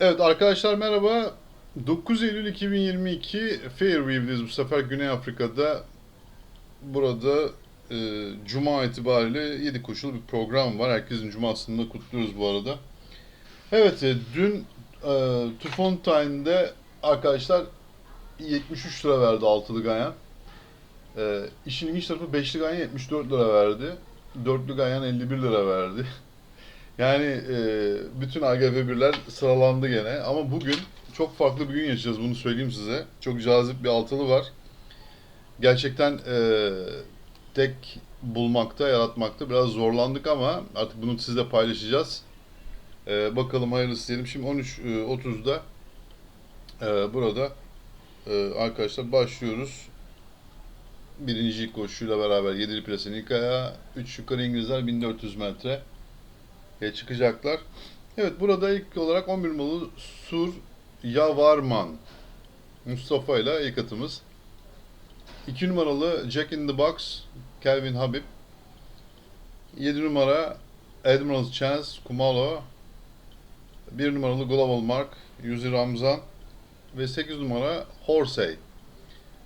Evet arkadaşlar merhaba. 9 Eylül 2022 Fairview'deyiz bu sefer Güney Afrika'da. Burada e, Cuma itibariyle 7 koşulu bir program var. Herkesin Cuma'sını da kutluyoruz bu arada. Evet e, dün e, Tufontain'de arkadaşlar 73 lira verdi altılı Ganyan. E, işin ilginç tarafı beşli Ganyan 74 lira verdi. Dörtlü Ganyan 51 lira verdi. Yani e, bütün AGF1'ler sıralandı gene ama bugün çok farklı bir gün yaşayacağız bunu söyleyeyim size. Çok cazip bir altılı var. Gerçekten e, tek bulmakta, yaratmakta biraz zorlandık ama artık bunu sizle paylaşacağız. E, bakalım hayırlısı diyelim. Şimdi 13.30'da e, burada e, arkadaşlar başlıyoruz. Birinci koşuyla beraber 7'li plasenin ilk ayağı, 3 yukarı İngilizler 1400 metre e, çıkacaklar. Evet burada ilk olarak 11 numaralı Sur Yavarman Mustafa ile ilk atımız. 2 numaralı Jack in the Box Kelvin Habib. 7 numara Admiral's Chance Kumalo. 1 numaralı Global Mark Yuzi Ramzan ve 8 numara Horsey.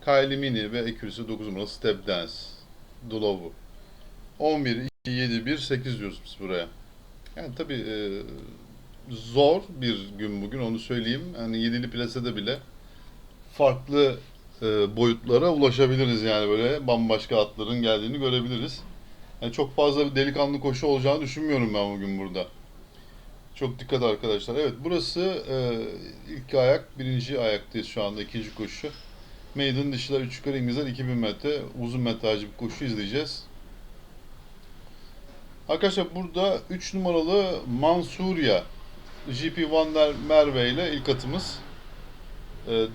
Kylie Mini ve ekürüsü 9 numaralı Step Dance Dulovu. 11, 2, 7, 1, 8 diyoruz biz buraya. Yani tabii e, zor bir gün bugün onu söyleyeyim. Yani yedili plasede bile farklı e, boyutlara ulaşabiliriz yani böyle bambaşka atların geldiğini görebiliriz. Yani çok fazla bir delikanlı koşu olacağını düşünmüyorum ben bugün burada. Çok dikkat arkadaşlar. Evet burası e, ilk ayak, birinci ayaktayız şu anda ikinci koşu. Maiden dışılar 3 yukarı İngilizler 2000 metre uzun metrajlı bir koşu izleyeceğiz. Arkadaşlar burada 3 numaralı Mansurya GP Van der Merve ile ilk atımız.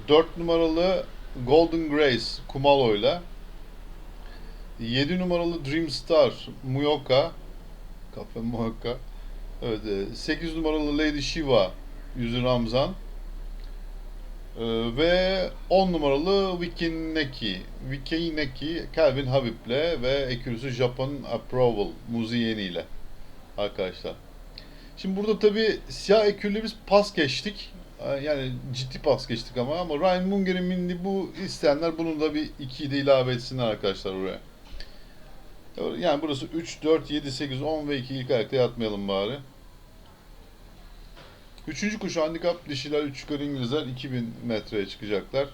4 numaralı Golden Grace Kumalo ile. 7 numaralı Dream Star Muyoka. Kafe Muyoka. Evet, 8 numaralı Lady Shiva Yüzü Ramzan. ee, ve 10 numaralı Wikineki, Wikineki Calvin Habib'le ve ekürüsü Japan Approval Muziyeni ile arkadaşlar. Şimdi burada tabi siyah ekürle biz pas geçtik. Ee, Yani ciddi pas geçtik ama ama Ryan Munger'in bindi bu isteyenler bunu da bir 2'yi de ilave etsinler arkadaşlar buraya. Yani burası 3, 4, 7, 8, 10 ve 2 ilk ayakta yatmayalım bari. Üçüncü koşu handikap dişiler 3 yukarı İngilizler 2000 metreye çıkacaklar.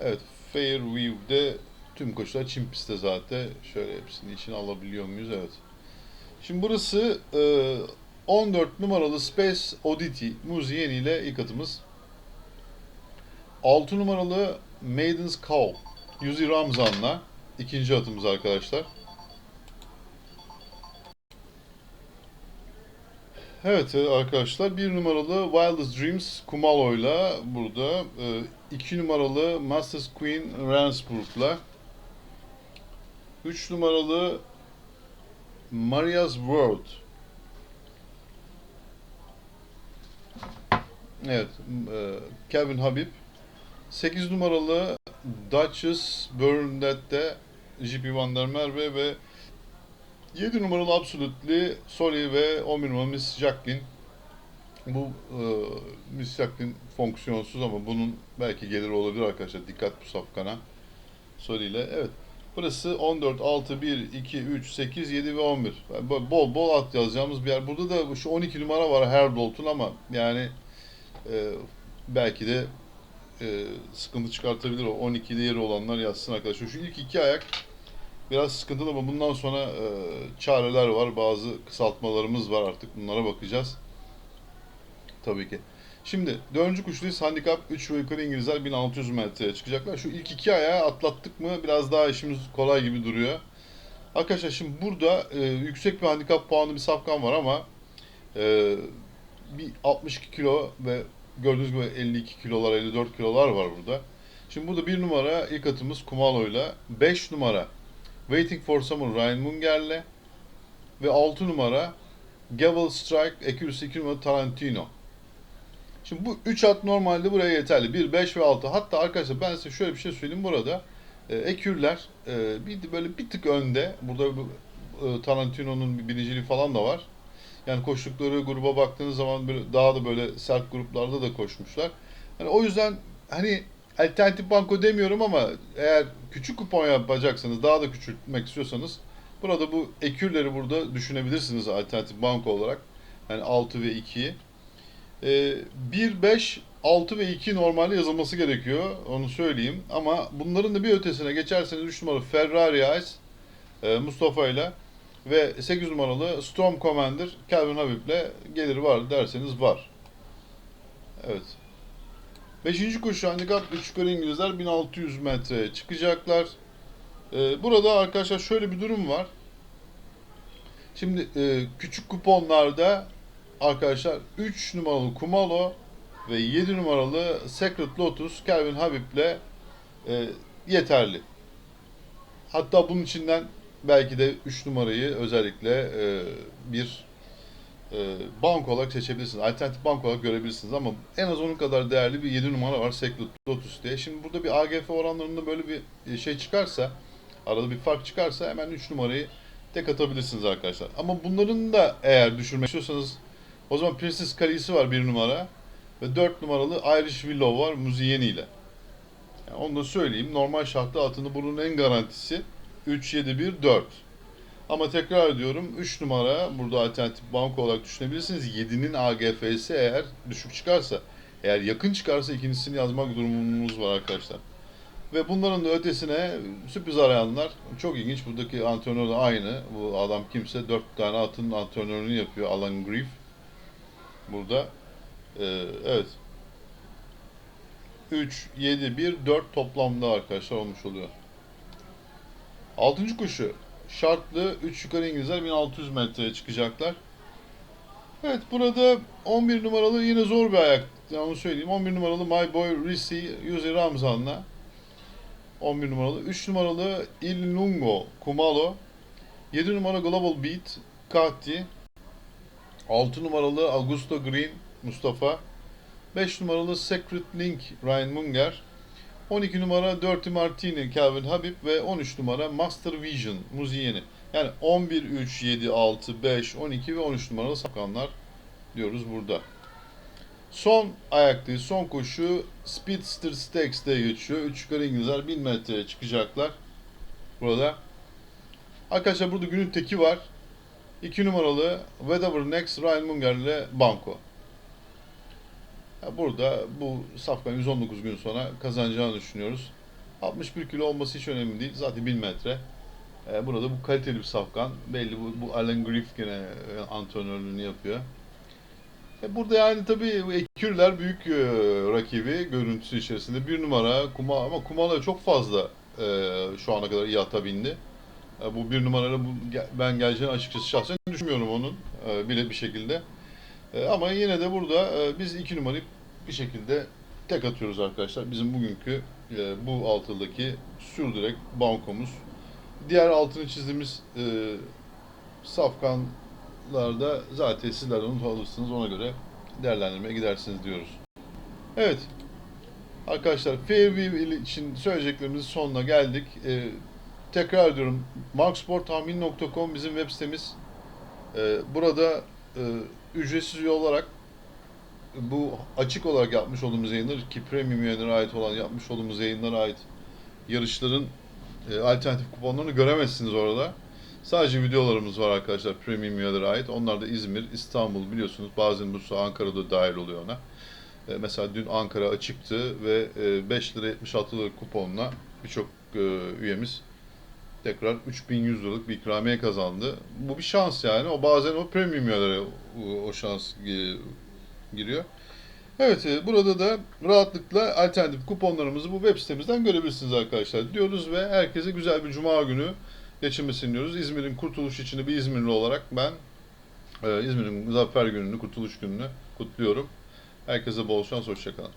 Evet Fairview'de tüm koşular çim pistte zaten. Şöyle hepsini için alabiliyor muyuz? Evet. Şimdi burası e, 14 numaralı Space Oddity Muzieni ile ilk atımız. 6 numaralı Maiden's Call Yuzi Ramzan'la ikinci atımız arkadaşlar. Evet e, arkadaşlar bir numaralı Wildest Dreams Kumalo'yla burada. e, iki numaralı Masters Queen Ransburg'la. Üç numaralı Maria's World. Evet, e, Kevin Habib. 8 numaralı Duchess Bernadette JP Van der Merwe ve 7 numaralı Absolutely Soli ve 11 numaralı Miss Jacqueline. Bu e, Miss Jacqueline fonksiyonsuz ama bunun belki geliri olabilir arkadaşlar. Dikkat bu safkana. Soli ile. Evet. Burası 14, 6, 1, 2, 3, 8, 7 ve 11. Yani bol bol at yazacağımız bir yer. Burada da şu 12 numara var Herdolt'un ama yani e, belki de e, sıkıntı çıkartabilir o 12'de yeri olanlar yazsın arkadaşlar. Şu ilk iki ayak biraz sıkıntılı ama bundan sonra e, çareler var. Bazı kısaltmalarımız var artık. Bunlara bakacağız. Tabii ki. Şimdi dördüncü kuşluyuz. Handikap 3 ve yukarı İngilizler 1600 metreye çıkacaklar. Şu ilk iki ayağı atlattık mı biraz daha işimiz kolay gibi duruyor. Arkadaşlar şimdi burada e, yüksek bir handikap puanlı bir safkan var ama e, bir 62 kilo ve gördüğünüz gibi 52 kilolar 54 kilolar var burada. Şimdi burada bir numara ilk atımız Kumalo'yla 5 numara Waiting for Summer Ryan Munger'le ve 6 numara Gavel Strike Accuracy 2 numara Tarantino. Şimdi bu 3 at normalde buraya yeterli. 1, 5 ve 6. Hatta arkadaşlar ben size şöyle bir şey söyleyeyim burada. E, ekürler e, bir böyle bir tık önde. Burada bu, e, Tarantino'nun bir birinciliği falan da var. Yani koştukları gruba baktığınız zaman böyle daha da böyle sert gruplarda da koşmuşlar. Hani o yüzden hani alternatif banko demiyorum ama eğer küçük kupon yapacaksanız, daha da küçültmek istiyorsanız burada bu ekürleri burada düşünebilirsiniz alternatif banko olarak. Yani 6 ve 2'yi. Ee, 1, 5, 6 ve 2 normalde yazılması gerekiyor. Onu söyleyeyim. Ama bunların da bir ötesine geçerseniz 3 numaralı Ferrari Ice e, Mustafa ile ve 8 numaralı Storm Commander Calvin Habib'le gelir var derseniz var. Evet. Beşinci koşu handikap 3 yukarı İngilizler 1600 metreye çıkacaklar. Ee, burada arkadaşlar şöyle bir durum var. Şimdi e, küçük kuponlarda arkadaşlar 3 numaralı Kumalo ve 7 numaralı Secret Lotus Calvin Habib'le e, yeterli. Hatta bunun içinden belki de 3 numarayı özellikle e, bir e, bank olarak seçebilirsiniz. Alternatif bank olarak görebilirsiniz ama en az onun kadar değerli bir 7 numara var Secret Lotus diye. Şimdi burada bir AGF oranlarında böyle bir şey çıkarsa, arada bir fark çıkarsa hemen 3 numarayı tek atabilirsiniz arkadaşlar. Ama bunların da eğer düşürmek istiyorsanız o zaman Princess Kalisi var 1 numara ve 4 numaralı Irish Willow var Muziyeni ile. Yani onu da söyleyeyim. Normal şartlı altında bunun en garantisi 3, 7, 1, 4. Ama tekrar ediyorum 3 numara burada alternatif banko olarak düşünebilirsiniz. 7'nin AGF'si eğer düşük çıkarsa, eğer yakın çıkarsa ikincisini yazmak durumumuz var arkadaşlar. Ve bunların da ötesine sürpriz arayanlar çok ilginç. Buradaki antrenör de aynı. Bu adam kimse 4 tane atın antrenörünü yapıyor. Alan Grief. Burada. Ee, evet. 3, 7, 1, 4 toplamda arkadaşlar olmuş oluyor. Altıncı koşu. Şartlı 3 yukarı İngilizler 1600 metreye çıkacaklar. Evet burada 11 numaralı yine zor bir ayak. Onu söyleyeyim. 11 numaralı My Boy Risi Yuzi Ramzan'la 11 numaralı. 3 numaralı Il Lungo Kumalo. 7 numara Global Beat Kati. 6 numaralı Augusto Green Mustafa. 5 numaralı Secret Link Ryan Munger. 12 numara Dirty Martini Calvin Habib ve 13 numara Master Vision Muziyeni. Yani 11, 3, 7, 6, 5, 12 ve 13 numaralı sapkanlar diyoruz burada. Son ayaktayız. Son koşu Speedster Stakes diye geçiyor. 3 yukarı İngilizler 1000 metreye çıkacaklar. Burada. Arkadaşlar burada günün teki var. 2 numaralı Whatever Next Ryan Munger ile Banco. Burada bu safkan 119 gün sonra kazanacağını düşünüyoruz. 61 kilo olması hiç önemli değil. Zaten 1000 metre. Ee, Burada bu kaliteli bir safkan. Belli bu, bu Alan Griff gene e, antrenörlüğünü yapıyor. E burada yani tabii bu Ekürler büyük e, rakibi görüntüsü içerisinde. Bir numara Kuma ama Kumala çok fazla e, şu ana kadar iyi ata bindi. E, bu bir ge- ben geleceğini açıkçası şahsen düşünmüyorum onun e, bile bir şekilde. E, ama yine de burada e, biz iki numarayı bir şekilde tek atıyoruz arkadaşlar. Bizim bugünkü e, bu altıldaki sürdürek bankomuz. Diğer altını çizdiğimiz safkanlarda zaten sizler not alırsınız. Ona göre değerlendirmeye gidersiniz diyoruz. Evet. Arkadaşlar Fairview için söyleyeceklerimizin sonuna geldik. E, tekrar ediyorum. marksporttahmin.com bizim web sitemiz. E, burada e, ücretsiz olarak bu açık olarak yapmış olduğumuz yayınlar ki premium üyelere ait olan yapmış olduğumuz yayınlara ait yarışların e, alternatif kuponlarını göremezsiniz orada. Sadece videolarımız var arkadaşlar premium üyelere ait. Onlar da İzmir, İstanbul biliyorsunuz. Bazen Bursa, Ankara'da dahil oluyor ona. E, mesela dün Ankara açıktı ve e, 5 lira 76 lira kuponla birçok e, üyemiz tekrar 3100 liralık bir ikramiye kazandı. Bu bir şans yani. O bazen o premium üyelere o, şans giriyor. Evet, e, burada da rahatlıkla alternatif kuponlarımızı bu web sitemizden görebilirsiniz arkadaşlar diyoruz ve herkese güzel bir cuma günü geçirmesini diyoruz. İzmir'in kurtuluş içinde bir İzmirli olarak ben e, İzmir'in zafer gününü, kurtuluş gününü kutluyorum. Herkese bol şans, hoşçakalın.